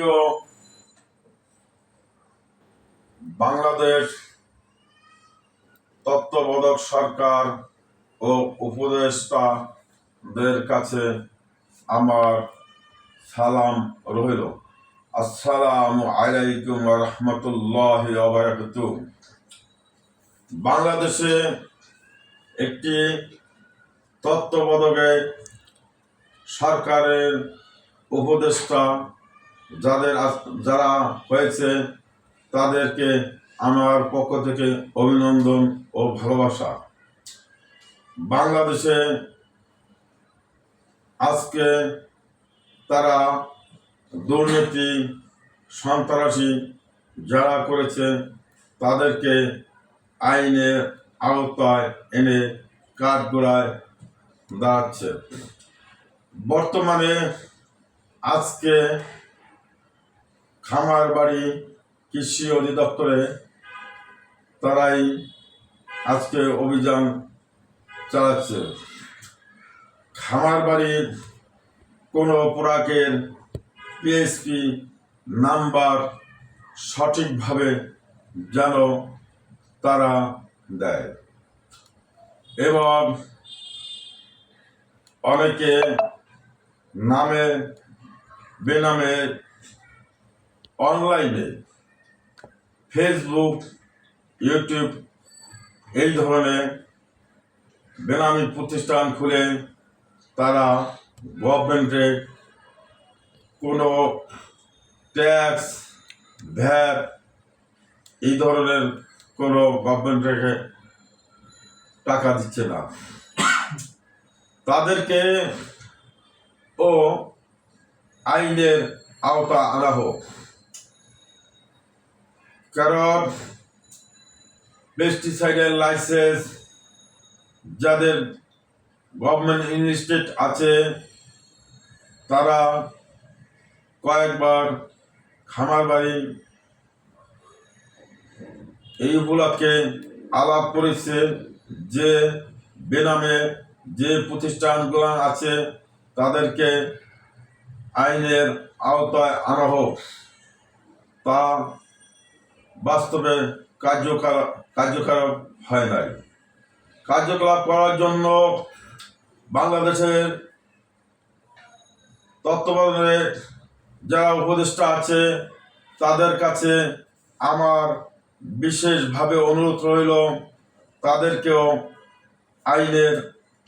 প্রিয় বাংলাদেশ তত্ত্বাবধায়ক সরকার ও উপদেষ্টাদের কাছে আমার সালাম রহিল আসসালামু আলাইকুম রহমতুল্লাহ বাংলাদেশে একটি তত্ত্বাবধায়ক সরকারের উপদেষ্টা যাদের যারা হয়েছে তাদেরকে আমার পক্ষ থেকে অভিনন্দন ও ভালোবাসা। বাংলাদেশে আজকে তারা দুর্নীতি, সন্ত্রাসী যারা করেছে তাদেরকে আইনের আওতায় এনে কাঠগোড়ায় দাঁড়াচ্ছে। বর্তমানে আজকে খামার বাড়ি কৃষি অধিদপ্তরে তারাই আজকে অভিযান চালাচ্ছে। খামার বাড়ির কোনো প্রোডাক্টের পিএসপি নাম্বার সঠিকভাবে যেন তারা দেয়। এবং অনেকে নামে, বেনামে অনলাইনে, ফেসবুক, ইউটিউব, এই ধরনের বেনামি প্রতিষ্ঠান খুলে তারা গভর্নমেন্টে কোনো ট্যাক্স, ভ্যাট, এই ধরনের কোনো গভর্নমেন্টকে টাকা দিচ্ছে না। তাদেরকে ও আইনের আওতা আনা হোক। কারণ পেস্টিসাইডের লাইসেন্স যাদের গভর্নমেন্ট ইনস্টিটিউট আছে, তারা কয়েকবার খামার বাড়ি এই উপলক্ষে আলাপ করেছে যে বেনামে যে প্রতিষ্ঠানগুলো আছে, তাদেরকে আইনের আওতায় আনা হোক। তা বাস্তবে কার্যকলাপ হয় নাই। কার্যকলাপ করার জন্য বাংলাদেশের তত্ত্বাবধানে যারা উপদেষ্টা আছে, তাদের কাছে আমার বিশেষভাবে অনুরোধ রইল, তাদেরকেও আইনের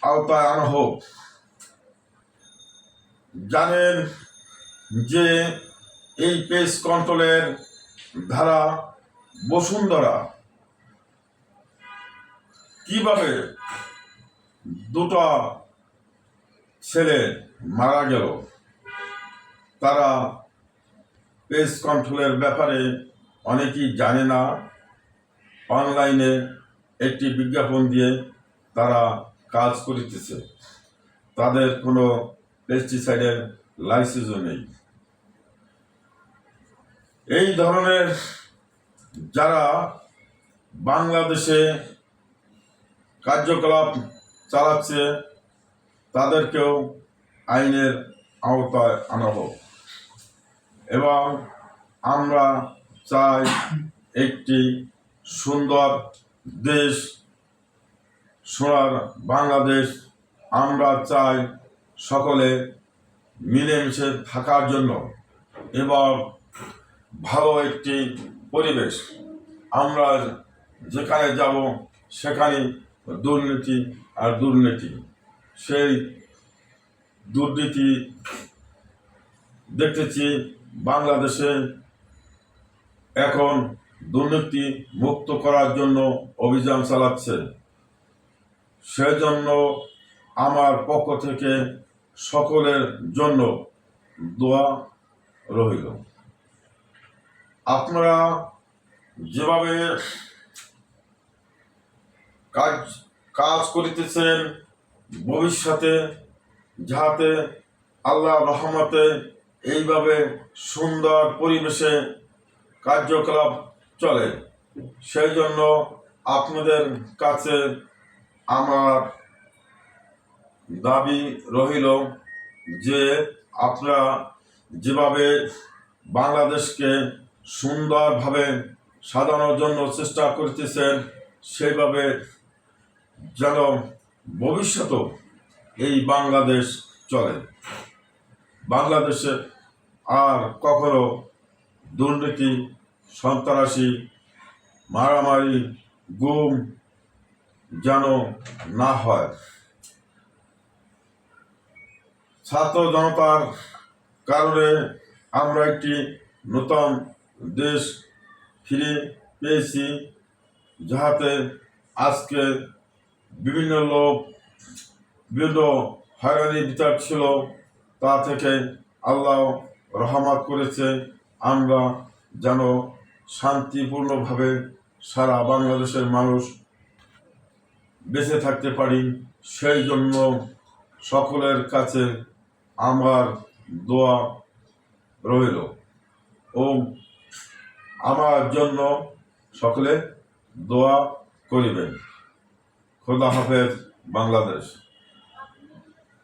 আওতায় আনা হোক। জানেন যে এই পেস কন্ট্রোলের ধারা বসুন্ধরা। কীভাবে দুটো ছেলে মারা গেল? তারা পেস্ট কন্ট্রোলের ব্যাপারে অনেকেই জানে না। অনলাইনে একটি বিজ্ঞাপন দিয়ে তারা কাজ করিতেছে। তাদের কোনো পেস্টিসাইডের লাইসেন্সও নেই। এই ধরনের যারা বাংলাদেশে কার্যকলাপ চালাচ্ছে, তাদেরকেও আইনের আওতায় আনা হোক। এবং আমরা চাই একটি সুন্দর দেশ সোনার বাংলাদেশ। আমরা চাই সকলে মিলেমিশে থাকার জন্য এবং ভালো একটি পরিবেশ। আমরা যেখানে যাব, সেখানে দুর্নীতি আর দুর্নীতি। সেই দুর্নীতি দেখতেছি বাংলাদেশে এখন দুর্নীতি মুক্ত করার জন্য অভিযান চালাচ্ছে। সেজন্য আমার পক্ষ থেকে সকলের জন্য দোয়া রইল। আপনারা যেভাবে কাজ কাজ করিতেছেন ভবিষ্যতে, যাহাতে আল্লাহ রহমতে এইভাবে সুন্দর পরিবেশে কার্যকলাপ চলে। সেই জন্য আপনাদের কাছে আমার দাবি রহিল যে আপনারা যেভাবে বাংলাদেশকে সুন্দরভাবে সাজানোর জন্য চেষ্টা করতেছেন সেইভাবে যেন ভবিষ্যতেও এই বাংলাদেশ চলে। বাংলাদেশে আর কখনো দুর্নীতি, সন্ত্রাসী, মারামারি, গুম যেন না হয়। ছাত্র জনতার কারণে আমরা একটি নতুন দেশ ফিরে পেয়েছি, যাহাতে আজকে বিভিন্ন লোক, বিভিন্ন হয়রানি বিচার ছিল, তা থেকে আল্লাহ রহমত করেছে। আমরা যেন শান্তিপূর্ণভাবে সারা বাংলাদেশের মানুষ বেঁচে থাকতে পারি, সেই জন্য সকলের কাছে আমার দোয়া রইল। ও আমার জন্য সকলে দোয়া করিবেন। খোদা হাফেজ বাংলাদেশ।